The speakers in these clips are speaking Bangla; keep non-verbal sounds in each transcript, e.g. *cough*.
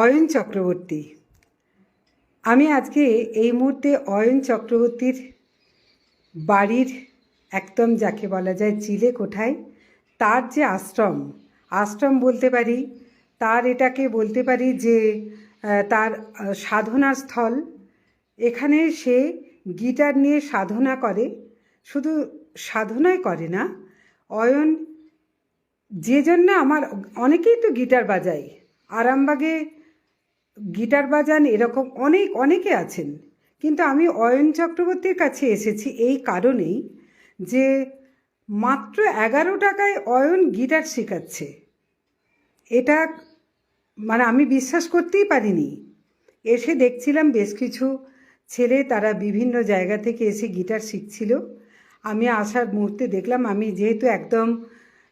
অয়ন চক্রবর্তী। আমি আজকে এই মুহূর্তে অয়ন চক্রবর্তীর বাড়ির একদম যাকে বলা যায় চিলে কোঠায়, তার যে আশ্রম আশ্রম বলতে পারি, তার এটাকে বলতে পারি যে তার সাধনার স্থল। এখানে সে গিটার নিয়ে সাধনা করে, শুধু সাধনাই করে না, অয়ন যে জন্য আমার, অনেকেই তো গিটার বাজায়, আরামবাগে গিটার বাজান এরকম অনেক, অনেকে আছেন। কিন্তু আমি অয়ন চক্রবর্তীর কাছে এসেছি এই কারণেই যে মাত্র এগারো টাকায় অয়ন গিটার শেখাচ্ছে। এটা মানে আমি বিশ্বাস করতেই পারিনি। এসে দেখছিলাম বেশ কিছু ছেলে তারা বিভিন্ন জায়গা থেকে এসে গিটার শিখছিল। আমি আসার মুহূর্তে দেখলাম আমি যেহেতু একদম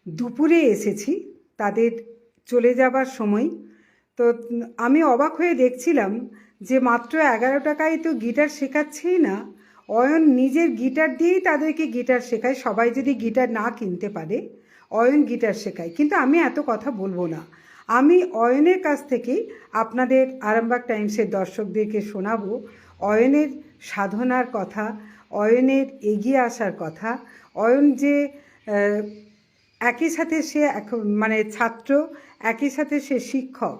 দুপুরে এসেছি, তাদের চলে যাবার সময় তো আমি অবাক হয়ে দেখছিলাম যে মাত্র এগারো টাকায় তো গিটার শেখাচ্ছেই না। অয়ন নিজের গিটার দিয়েই তাদেরকে গিটার শেখায়, সবাই যদি গিটার না কিনতে পারে, অয়ন গিটার শেখায়। কিন্তু আমি এত কথা বলব না। আমি অয়নের কাছ থেকেই আপনাদের আরামবাগ টাইমসের দর্শকদেরকে শোনাবো অয়নের সাধনার কথা, অয়নের এগিয়ে আসার কথা। অয়ন যে একই সাথে সে মানে ছাত্র, একই সাথে সে শিক্ষক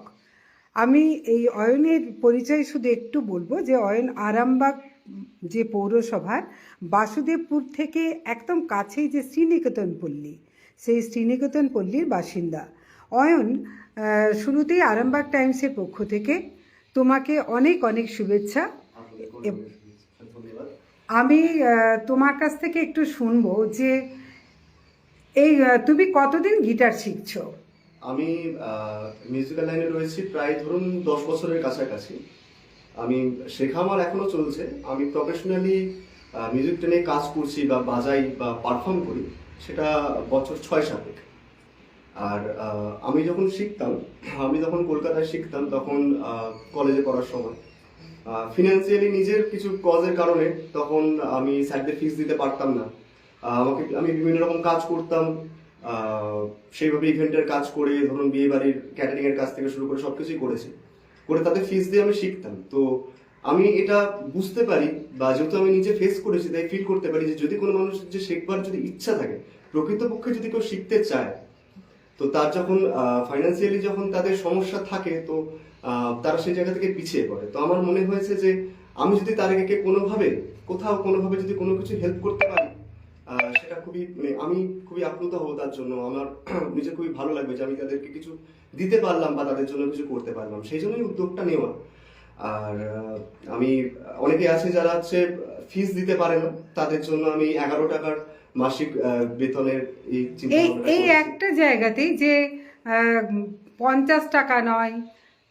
আমি এই অয়নের পরিচয় শুধু একটু বলব যে অয়ন আরামবাগ যে পৌরসভার বাসুদেবপুর থেকে একদম কাছেই যে শ্রীনিকেতন পল্লী, সেই শ্রীনিকেতন পল্লীর বাসিন্দা। অয়ন শুরুতেই আরামবাগ টাইমসের পক্ষ থেকে তোমাকে অনেক অনেক শুভেচ্ছা। আমি তোমার কাছ থেকে একটু শুনব যে এই তুমি কতদিন গিটার শিখছো? আমি মিউজিক্যাল লাইনে রয়েছি প্রায় ধরুন দশ বছরের কাছাকাছি। আমি শেখা আমার এখনও চলছে। আমি প্রফেশনালি মিউজিক টেনে কাজ করছি বা বাজাই বা পারফর্ম করি, সেটা বছর ছয় সাতেক। আর আমি যখন শিখতাম, *clears throat* আমি যখন কলকাতায় শিখতাম তখন কলেজে পড়ার সময় ফিনান্সিয়ালি নিজের কিছু কজের কারণে তখন আমি স্যারদের ফিস দিতে পারতাম না। আমাকে, আমি বিভিন্ন রকম কাজ করতাম। সেইভাবে ইভেন্টের কাজ করে, ধরুন বিয়ে বাড়ির ক্যাটারিং এর কাজ থেকে শুরু করে সবকিছুই করেছি। করে তাদের ফিস দিয়ে আমি শিখতাম। তো আমি এটা বুঝতে পারি বা যেহেতু আমি নিজে ফেস করেছি, তাই ফিল করতে পারি যে যদি কোনো মানুষ যে শেখবার যদি ইচ্ছা থাকে, প্রকৃতপক্ষে যদি কেউ শিখতে চায়, তো তার যখন ফাইন্যান্সিয়ালি যখন তাদের সমস্যা থাকে, তো তারা সেই জায়গা থেকে পিছিয়ে পড়ে। তো আমার মনে হয়েছে যে আমি যদি তাদেরকে কোনোভাবে, কোথাও কোনোভাবে যদি কোনো কিছু হেল্প করতে পারি সেটা খুবই মানে আমি খুবই আপ্লুত হব তার জন্য। আমার *clears throat* নিজে খুবই ভালো লাগবে যে আমি তাদেরকে কিছু দিতে পারলাম বা তাদের জন্য কিছু করতে পারলাম। সেই জন্যই উদ্যোগটা নেওয়া। আর আমি অনেকে আছে যারা হচ্ছে ফিস দিতে পারে না। তাদের জন্য আমি এগারো টাকার মাসিক বেতনের এই এই। একটা জায়গাতেই যে পঞ্চাশ টাকা নয়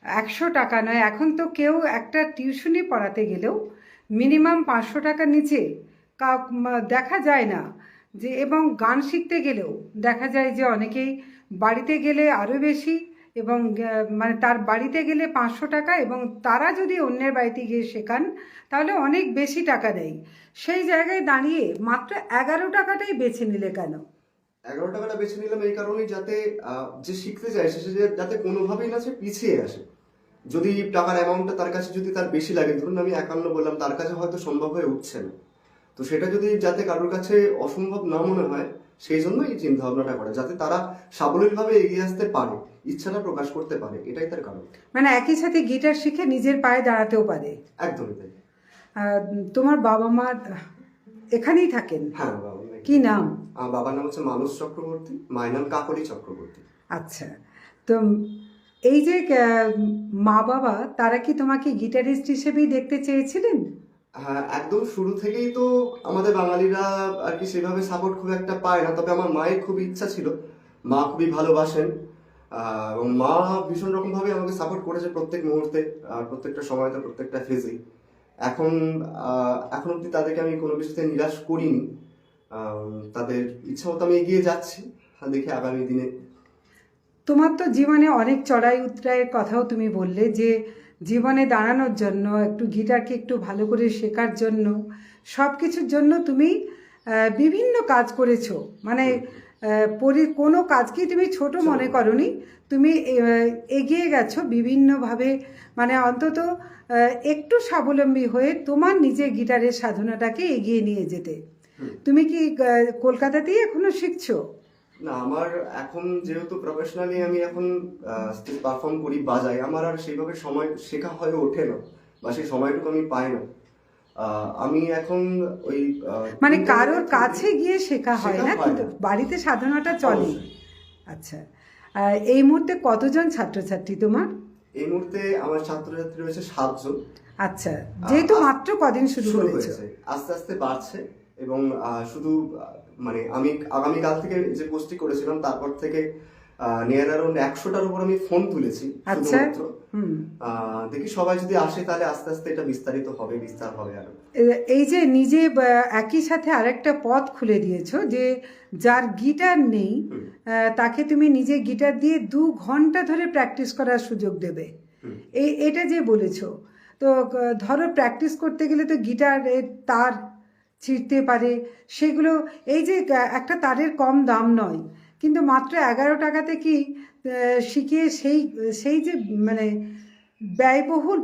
একশো টাকা নয় এখন তো কেউ একটা টিউশনি পড়াতে গেলেও মিনিমাম পাঁচশো টাকার নিচে দেখা যায় না যে, এবং গান শিখতে গেলেও দেখা যায় যে অনেকেই বাড়িতে গেলে আরও বেশি এবং মানে তার বাড়িতে গেলে পাঁচশো টাকা এবং তারা যদি অন্যের বাড়িতে গিয়ে শেখান, তাহলে অনেক বেশি টাকা দেয়। সেই জায়গায় দাঁড়িয়ে মাত্র এগারো টাকাটাই বেছে নিলে কেন? এগারো টাকাটা বেছে নিলাম এই কারণেই যাতে যে শিখতে সে সে যাতে কোনোভাবেই না সে পিছিয়ে আসে। যদি টাকার অ্যামাউন্টটা তার কাছে যদি তার বেশি লাগে, ধরুন আমি একান্ন বললাম, তার কাছে হয়তো সম্ভব হয়ে উঠছে না। তো সেটা যদি যাতে কারোর কাছে অসম্ভব না মনে হয় সেই জন্য এই চিন্তা ভাবনাটা করে যাতে তারা সাবলীলভাবে এগিয়ে আসতে পারে ইচ্ছাটা প্রকাশ করতে পারে এটাই তার কারণ। মানে একই সাথে গিটার শিখে নিজের পায়ে দাঁড়াতেও পারে। একদমই তাই। তোমার বাবা মা এখানেই থাকেন? হ্যাঁ বাবা। কি নাম? বাবার নাম হচ্ছে মানস চক্রবর্তী মায়ের নাম কাকলি চক্রবর্তী। আচ্ছা তো এই যে মা বাবা তারা কি তোমাকে গিটারিস্ট হিসেবেই দেখতে চেয়েছিলেন? হ্যাঁ একদম শুরু থেকেই তো আমাদের বাঙালিরা আর কি সেভাবে সাপোর্ট খুব একটা পায় না। তবে আমার মায়ের খুব ইচ্ছা ছিল। মা খুবই ভালোবাসেন। এবং মা ভীষণ রকম ভাবে আমাকে সাপোর্ট করেছে প্রত্যেক মুহূর্তে প্রত্যেকটা সময়তে, প্রত্যেকটা ফেজেই এখন এখন অব্দি তাদেরকে আমি কোনো কিছুতে নিরাশ করিনি। তাদের ইচ্ছা মতো আমি এগিয়ে যাচ্ছি। দেখি আগামী দিনে। তোমার তো জীবনে অনেক চড়াই উতরাইয়ের কথাও তুমি বললে যে জীবনে দাঁড়ানোর জন্য একটু গিটারকে একটু ভালো করে শেখার জন্য সব কিছুর জন্য তুমি বিভিন্ন কাজ করেছ। মানে পরি কোনো কাজকেই তুমি ছোট মনে করনি। তুমি এগিয়ে গেছো বিভিন্নভাবে। মানে অন্তত একটু স্বাবলম্বী হয়ে তোমার নিজের গিটারের সাধনাটাকে এগিয়ে নিয়ে যেতে। তুমি কি কলকাতাতেই এখনও শিখছো? না আমার এখন যেহেতু প্রফেশনালি আমি এখন স্টেজ পারফর্ম করি বাজাই আমার আর সেইভাবে সময় শেখা হয়ে ওঠে না বা সেই সময়টুকু আমি পাই না। আমি এখন ওই মানে কারোর কাছে গিয়ে শেখা হয় না কিন্তু বাড়িতে সাধনাটা চলে। আচ্ছা এই মুহূর্তে কতজন ছাত্রছাত্রী তোমার? এই মুহূর্তে আমার ছাত্রছাত্রী রয়েছে সাতজন। আচ্ছা যেহেতু মাত্র কদিন শুরু শুরু হয়েছে আস্তে আস্তে বাড়ছে এবং শুধু মানে আমি আগামীকাল থেকে যে পোস্টটি করেছিলাম তারপর থেকে নিয়ার অ্যারাউন্ড একশোটার উপর আমি ফোন তুলেছি আচ্ছা। শুধুমাত্র। দেখি সবাই যদি আসে তাহলে আস্তে আস্তে এটা বিস্তারিত হবে বিস্তার হবে আরও। এই যে নিজে একই সাথে আরেকটা পথ খুলে দিয়েছ যে যার গিটার নেই তাকে তুমি নিজে গিটার দিয়ে দু ঘণ্টা ধরে প্র্যাকটিস করার সুযোগ দেবে। এই এটা যে বলেছ তো ধরো প্র্যাকটিস করতে গেলে তো গিটারের তার ছিঁড়তে পারে। সেগুলো এই যে একটা তারের কম দাম নয় কিন্তু মাত্র এগারো টাকাতে কি শিখিয়ে সেই সেই যে মানে ব্যয়বহুল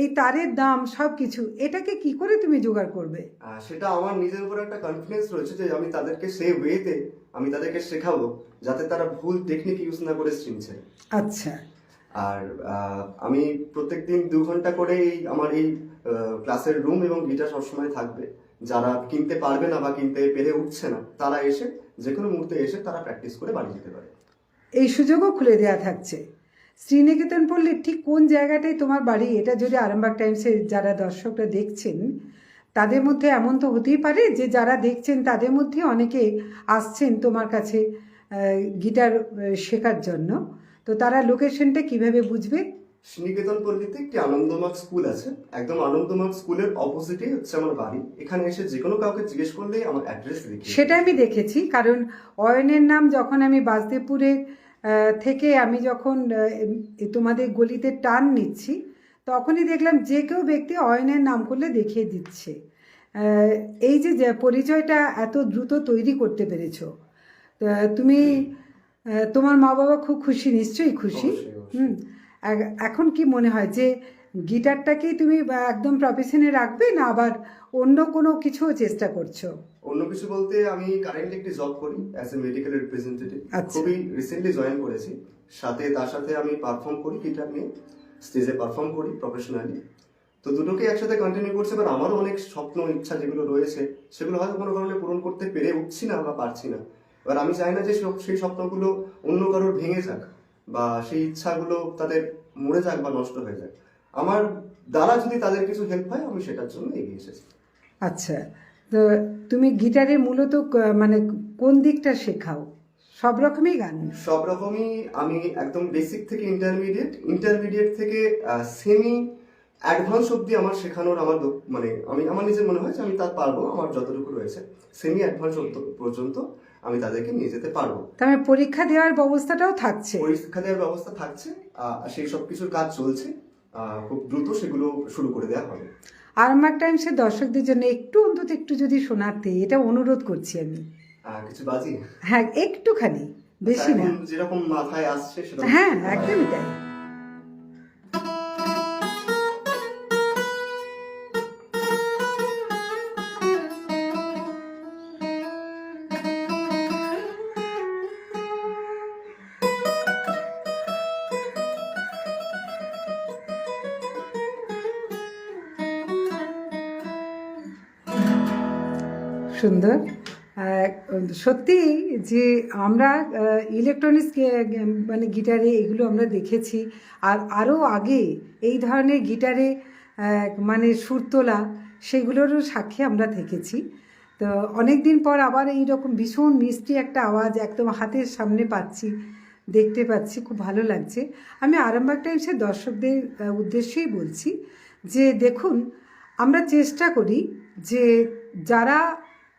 এই তারের দাম সব কিছু এটাকে কি করে তুমি জোগাড় করবে? সেটা আমার নিজের উপর একটা কনফিডেন্স রয়েছে যে আমি তাদেরকে সেই ওয়েতে আমি তাদেরকে শেখাবো যাতে তারা ভুল টেকনিক ইউজ না করে চিনছে। আচ্ছা। আর আমি প্রত্যেকদিন দু ঘণ্টা করে এই আমার এই ক্লাসের রুম এবং গিটার সবসময় থাকবে। যারা কিনতে পারবে না বা কিনতে পেরে উঠছে না, তারা এসে যে কোনো মুহূর্তে এসে তারা প্র্যাকটিস করে বাড়ি যেতে পারে। এই সুযোগও খুলে দেওয়া থাকছে। শ্রীনিকেতন পল্লীর ঠিক কোন জায়গাটায় তোমার বাড়ি, এটা যদি আরামবাগ টাইমসের যারা দর্শকরা দেখছেন, তাদের মধ্যে এমন তো হতেই পারে যে যারা দেখছেন, তাদের মধ্যে অনেকে আসছেন তোমার কাছে গিটার শেখার জন্য। তো তারা লোকেশনটা কীভাবে বুঝবে? শ্রীনিকেতন পল্লীতে একটি আনন্দমার্গ স্কুল আছে। একদম আনন্দমার্গ স্কুলের অপোজিটেই হচ্ছে আমার বাড়ি। এখানে এসে যে কোনো কাউকে জিজ্ঞেস করলেই আমার অ্যাড্রেস লিখে সেটা আমি দেখেছি কারণ অয়নের নাম যখন আমি বাসদেবপুরের থেকে আমি যখন তোমাদের গলিতে টান নিচ্ছি তখনই দেখলাম যে কেউ ব্যক্তি অয়নের নাম করলে দেখিয়ে দিচ্ছে। এই যে পরিচয়টা এত দ্রুত তৈরি করতে পেরেছ তুমি তোমার মা বাবা খুব খুশি নিশ্চয়ই খুশি। হুম। এখন কি মনে হয় যে গিটারটাকেই তুমি একদম প্রফেশনে রাখবে না আবার অন্য কোনো কিছু চেষ্টা করছ? অন্য কিছু বলতে আমি কারেন্টলি একটি জব করি অ্যাজ এ মেডিকেল রিপ্রেজেন্টেটিভ। খুবই রিসেন্টলি জয়েন করেছি। সাথে তার সাথে আমি পারফর্ম করি গিটার নিয়ে। স্টেজে পারফর্ম করি প্রফেশনালি তো দুটোকে একসাথে কন্টিনিউ করছে এবার আমারও অনেক স্বপ্ন ইচ্ছা যেগুলো রয়েছে সেগুলো হয়তো কোনো কারণে পূরণ করতে পেরে উঠছি না বা পারছি না। এবার আমি চাই না যে সেই স্বপ্নগুলো অন্য কারোর ভেঙে যাক। বা সেই ইচ্ছাগুলো তাদের মরে যাক বা নষ্ট হয়ে যাক। আমার দ্বারা যদি তাদের কিছু হেল্প হয় আমি সেটার জন্য এগিয়ে এসেছি। আচ্ছা তো তুমি গিটারে মূলত মানে কোন দিকটা শেখাও? সব রকমই গান? সব রকমই আমি একদম বেসিক থেকে ইন্টারমিডিয়েট ইন্টারমিডিয়েট থেকে সেমি অ্যাডভান্স অবধি আমার শেখানোর আমার মানে আমি আমার নিজের মনে হয় যে আমি তার পারব আমার যতটুকু রয়েছে। সেমি অ্যাডভান্স পর্যন্ত। আমি তাদেরকে নিয়ে যেতে পারব। তবে পরীক্ষা দেওয়ার ব্যবস্থাটাও থাকছে। পরীক্ষা দেওয়ার ব্যবস্থা থাকছে। সেই সব কিছুর কাজ চলছে। খুব দ্রুত সেগুলো শুরু করে দেওয়া হবে। আরামবাগ টাইমসের দর্শকদের জন্য একটু অন্তত একটু যদি শোনাতে এটা অনুরোধ করছি আমি। কিছু বাজি হ্যাঁ একটুখানি বেশি না। যেরকম মাথায় আসছে সেটা হ্যাঁ একদমই তাই। সুন্দর। সত্যি যে আমরা ইলেকট্রনিক্স মানে গিটারে এগুলো আমরা দেখেছি। আর আরও আগে এই ধরনের গিটারে মানে সুর তোলা সেগুলোরও সাক্ষী আমরা থেকেছি। তো অনেক দিন পর আবার এই রকম ভীষণ মিষ্টি একটা আওয়াজ একদম হাতের সামনে পাচ্ছি, দেখতে পাচ্ছি, খুব ভালো লাগছে। আমি আরামবাগ টাইমসের দর্শকদের উদ্দেশ্যেই বলছি যে দেখুন, আমরা চেষ্টা করি যে যারা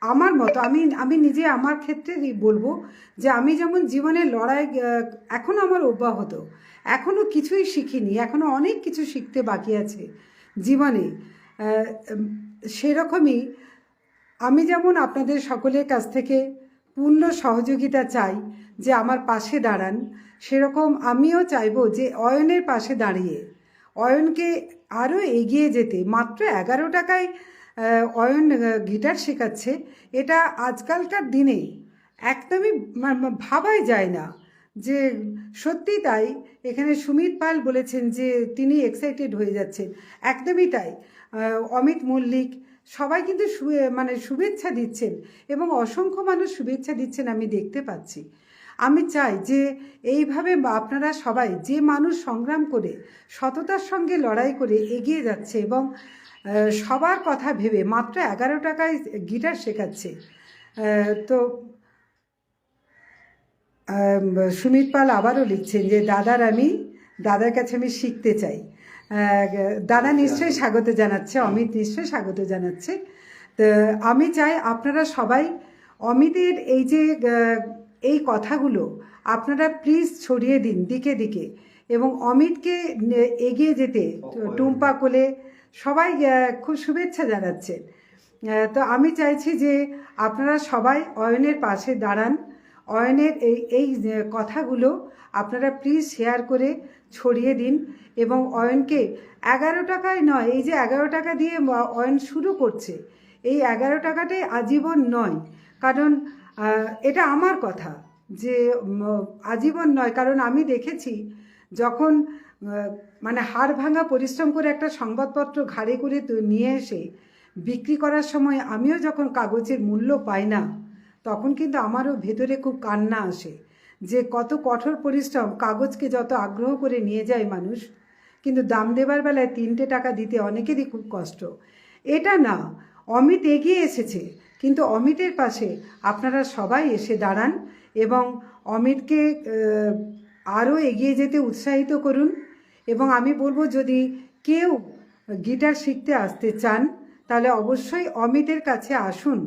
আমার মতো আমি আমি নিজে আমার ক্ষেত্রেই বলব যে আমি যেমন জীবনে লড়াই আহ, এখনও আমার অব্যাহত এখনও কিছুই শিখিনি এখনও অনেক কিছু শিখতে বাকি আছে জীবনে সেরকমই আমি যেমন আপনাদের সকলের কাছ থেকে পূর্ণ সহযোগিতা চাই যে আমার পাশে দাঁড়ান সেরকম আমিও চাইব যে অয়নের পাশে দাঁড়িয়ে অয়নকে আরও এগিয়ে যেতে মাত্র এগারো টাকায় অয়ন গিটার শেখাচ্ছে। এটা আজকালকার দিনে একদমই ভাবাই যায় না যে সত্যি তাই। এখানে সুমিত পাল বলেছেন যে তিনি এক্সাইটেড হয়ে যাচ্ছেন। একদমই তাই। অমিত মল্লিক সবাই কিন্তু মানে শুভেচ্ছা দিচ্ছেন এবং অসংখ্য মানুষ শুভেচ্ছা দিচ্ছেন আমি দেখতে পাচ্ছি। আমি চাই যে এইভাবে আপনারা সবাই যে মানুষ সংগ্রাম করে, সততার সঙ্গে লড়াই করে এগিয়ে যাচ্ছে এবং সবার কথা ভেবে মাত্র এগারো টাকায় গিটার শেখাচ্ছে। তো সুমিত পাল আবারও লিখছেন যে দাদার আমি দাদার কাছে আমি শিখতে চাই। দাদা নিশ্চয়ই স্বাগত জানাচ্ছে অমিত নিশ্চয়ই স্বাগত জানাচ্ছে। তো আমি চাই আপনারা সবাই অমিতের এই যে এই কথাগুলো আপনারা প্লিজ ছড়িয়ে দিন দিকে দিকে এবং অমিতকে এগিয়ে যেতে টুম্পা কোলে সবাই খুব শুভেচ্ছা জানাচ্ছেন তো আমি চাইছি যে আপনারা সবাই অয়নের পাশে দাঁড়ান। অয়নের এই এই কথাগুলো আপনারা প্লিজ শেয়ার করে ছড়িয়ে দিন এবং অয়নকে এগারো টাকায় নয়, এই যে এগারো টাকা দিয়ে অয়ন শুরু করছে, এই এগারো টাকাটাই আজীবন নয়। কারণ এটা আমার কথা যে আজীবন নয়। কারণ আমি দেখেছি যখন মানে হাড় ভাঙা পরিশ্রম করে একটা সংবাদপত্র ঘাড়ে করে নিয়ে এসে বিক্রি করার সময় আমিও যখন কাগজের মূল্য পাই না, তখন কিন্তু আমারও ভেতরে খুব কান্না আসে যে কত কঠোর পরিশ্রম কাগজকে যত আগ্রহ করে নিয়ে যায় মানুষ, কিন্তু দাম দেবার বেলায় তিনটে টাকা দিতে অনেকেরই খুব কষ্ট। এটা না, অমিত এগিয়ে এসেছে, কিন্তু অমিতের পাশে আপনারা সবাই এসে দাঁড়ান এবং অমিতকে আরও এগিয়ে যেতে উৎসাহিত করুন। এবং আমি বলব, যদি কেউ গিটার শিখতে আসতে চান, তাহলে অবশ্যই অমিতের কাছে আসুন।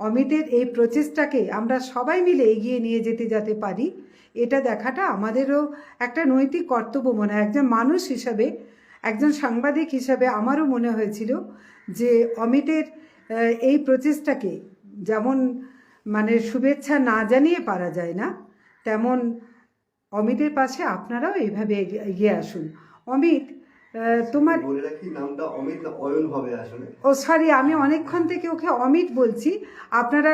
অমিতের এই প্রচেষ্টাকে আমরা সবাই মিলে এগিয়ে নিয়ে যেতে যাতে পারি। এটা দেখাটা আমাদেরও একটা নৈতিক কর্তব্য মনে হয়। একজন মানুষ হিসাবে, একজন সাংবাদিক হিসাবে আমারও মনে হয়েছিল যে অমিতের এই প্রচেষ্টাকে যেমন মানে শুভেচ্ছা না জানিয়ে পারা যায় না, তেমন অমিতের পাশে আপনারাও এইভাবে এগিয়ে- আসুন। অমিত তোমার বলে রাখি নামটা অমিত না অয়ন হবে আসলে। ও সরি আমি অনেকক্ষণ থেকে ওকে অমিত বলছি। আপনারা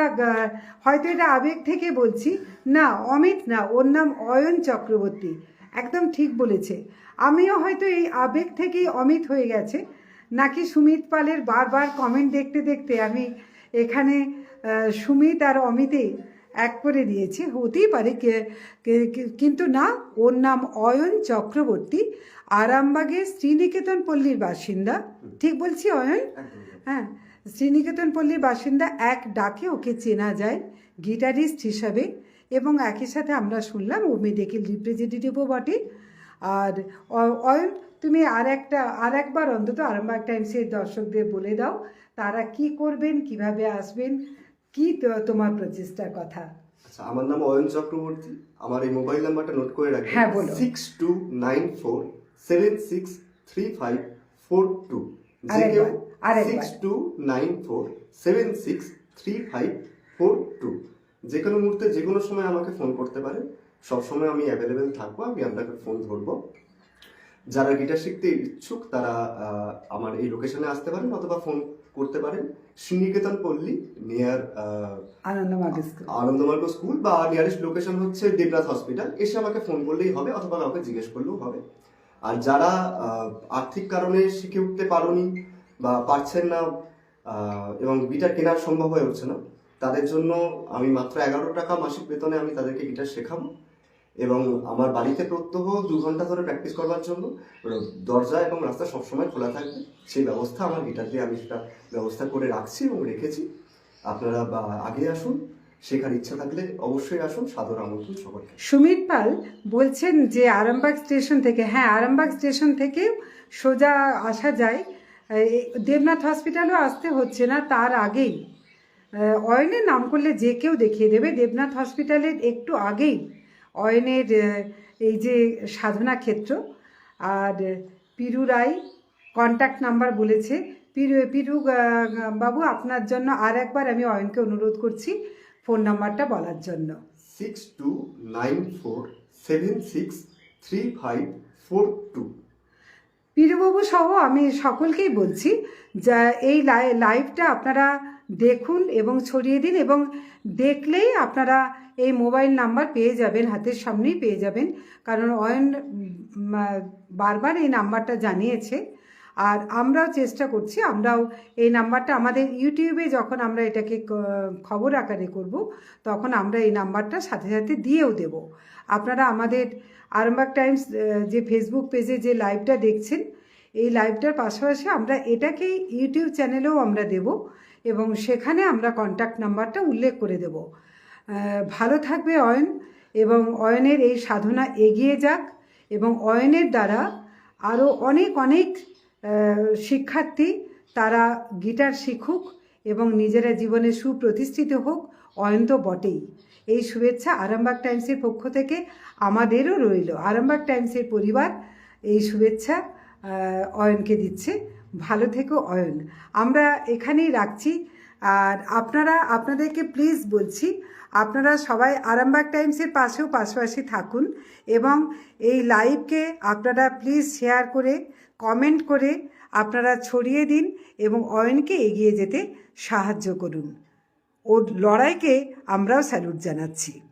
হয়তো এটা আবেগ থেকে বলছি। না অমিত না ওর নাম অয়ন চক্রবর্তী। একদম ঠিক বলেছে। আমিও হয়তো এই আবেগ থেকেই অমিত হয়ে গেছে। নাকি সুমিত পালের বারবার কমেন্ট দেখতে দেখতে আমি এখানে সুমিত আর অমিতে এক করে দিয়েছি। হতেই পারে কে- কিন্তু না ওর নাম অয়ন চক্রবর্তী। আরামবাগের শ্রীনিকেতন পল্লীর বাসিন্দা। ঠিক বলছি অয়ন? হ্যাঁ শ্রীনিকেতন পল্লীর বাসিন্দা এক ডাকে ওকে চেনা যায় গিটারিস্ট হিসাবে। এবং একই সাথে আমরা শুনলাম ও মেডিকেল রিপ্রেজেন্টেটিভও বটে। আর অয়ন তুমি আর একটা আর একবার অন্তত আরামবাগ টাইমসের দর্শকদের বলে দাও তারা কি করবেন কীভাবে আসবেন? কি তোমার প্রচেষ্টার কথা? আচ্ছা আমার নাম অয়ন চক্রবর্তী। আমার এই মোবাইল নাম্বারটা নোট করে রাখবেন। হ্যাঁ, বলো। Six two nine four seven six three five four two যে কেউ six two nine four seven six three five four two যে কোনো মুহূর্তে যে কোনো সময় আমাকে ফোন করতে পারেন। সবসময় আমি অ্যাভেলেবেল থাকব আমি আপনাকে ফোন ধরবো। যারা গিটার শিখতে ইচ্ছুক তারা আমার এই লোকেশনে আসতে পারেন অথবা ফোন করতে পারেন। শ্রীনিকেতন পল্লী নিয়ার আনন্দ আনন্দমার্গ স্কুল বা নিয়ারেস্ট লোকেশন হচ্ছে দেবনাথ হসপিটাল এসে আমাকে ফোন করলেই হবে অথবা কাউকে জিজ্ঞেস করলেও হবে। আর যারা আর্থিক কারণে শিখে উঠতে পারোনি বা পারছেন না এবং গিটার কেনার সম্ভব হয়ে উঠছে না তাদের জন্য আমি মাত্র এগারো টাকা মাসিক বেতনে আমি তাদেরকে গিটার শেখাবো। এবং আমার বাড়িতে প্রত্যহ দু ঘণ্টা ধরে প্র্যাকটিস করবার জন্য দরজা এবং রাস্তা সবসময় খোলা থাকবে। সেই ব্যবস্থা আমার গিটার দিয়ে আমি সেটা ব্যবস্থা করে রাখছি এবং রেখেছি। আপনারা আগে আসুন, শেখার ইচ্ছা থাকলে অবশ্যই আসুন সাদর আমন্ত্রণ সকলকে। সুমিত পাল বলছেন যে আরামবাগ স্টেশন থেকে হ্যাঁ আরামবাগ স্টেশন থেকে সোজা আসা যায়। দেবনাথ হসপিটালও আসতে হচ্ছে না, তার আগেই। অয়নের নাম করলে যে কেউ দেখিয়ে দেবে, দেবনাথ হসপিটালের একটু আগেই। অয়নের এই যে সাধনা ক্ষেত্র আর পিরু রায় কন্ট্যাক্ট নাম্বার বলেছে। পিরু পিরু বাবু আপনার জন্য আর একবার আমি অয়নকে অনুরোধ করছি ফোন নাম্বারটা বলার জন্য। Six two nine four seven six three five four two পীরবাবু সহ আমি সকলকেই বলছি যা এই লাই- লাইভটা আপনারা দেখুন এবং ছড়িয়ে দিন এবং দেখলেই আপনারা এই মোবাইল নাম্বার পেয়ে যাবেন, হাতের সামনেই পেয়ে যাবেন। কারণ অয়ন বারবার এই নাম্বারটা জানিয়েছে। আর আমরাও চেষ্টা করছি, আমরাও এই নাম্বারটা আমাদের ইউটিউবে যখন আমরা এটাকে খবর আকারে করব, তখন আমরা এই নাম্বারটা সাথে সাথে দিয়েও দেব। আপনারা আমাদের আরামবাগ টাইমস যে ফেসবুক পেজে যে লাইভটা দেখছেন, এই লাইভটার পাশাপাশি আমরা এটাকে ইউটিউব চ্যানেলেও আমরা দেব। এবং সেখানে আমরা কন্ট্যাক্ট নাম্বারটা উল্লেখ করে দেব। ভালো থাকবে অয়ন এবং অয়নের এই সাধনা এগিয়ে যাক এবং অয়নের দ্বারা আরও অনেক অনেক শিক্ষার্থী তারা গিটার শিখুক এবং নিজেরা জীবনে সুপ্রতিষ্ঠিত হোক, অয়ন তো বটেই। এই শুভেচ্ছা আরামবাগ টাইমসের পক্ষ থেকে আমাদেরও রইল। আরামবাগ টাইমসের পরিবার এই শুভেচ্ছা অয়নকে দিচ্ছে। ভালো থেকো, অয়ন। আমরা এখানেই রাখছি। আর আপনারা, আপনাদেরকে প্লিজ বলছি, আপনারা সবাই আরামবাগ টাইমসের পাশেও পাশাপাশি থাকুন এবং এই লাইভকে আপনারা প্লিজ শেয়ার করে কমেন্ট করে আপনারা ছড়িয়ে দিন এবং অয়নকে এগিয়ে যেতে সাহায্য করুন। ওর লড়াইকে আমরাও স্যালুট জানাচ্ছি।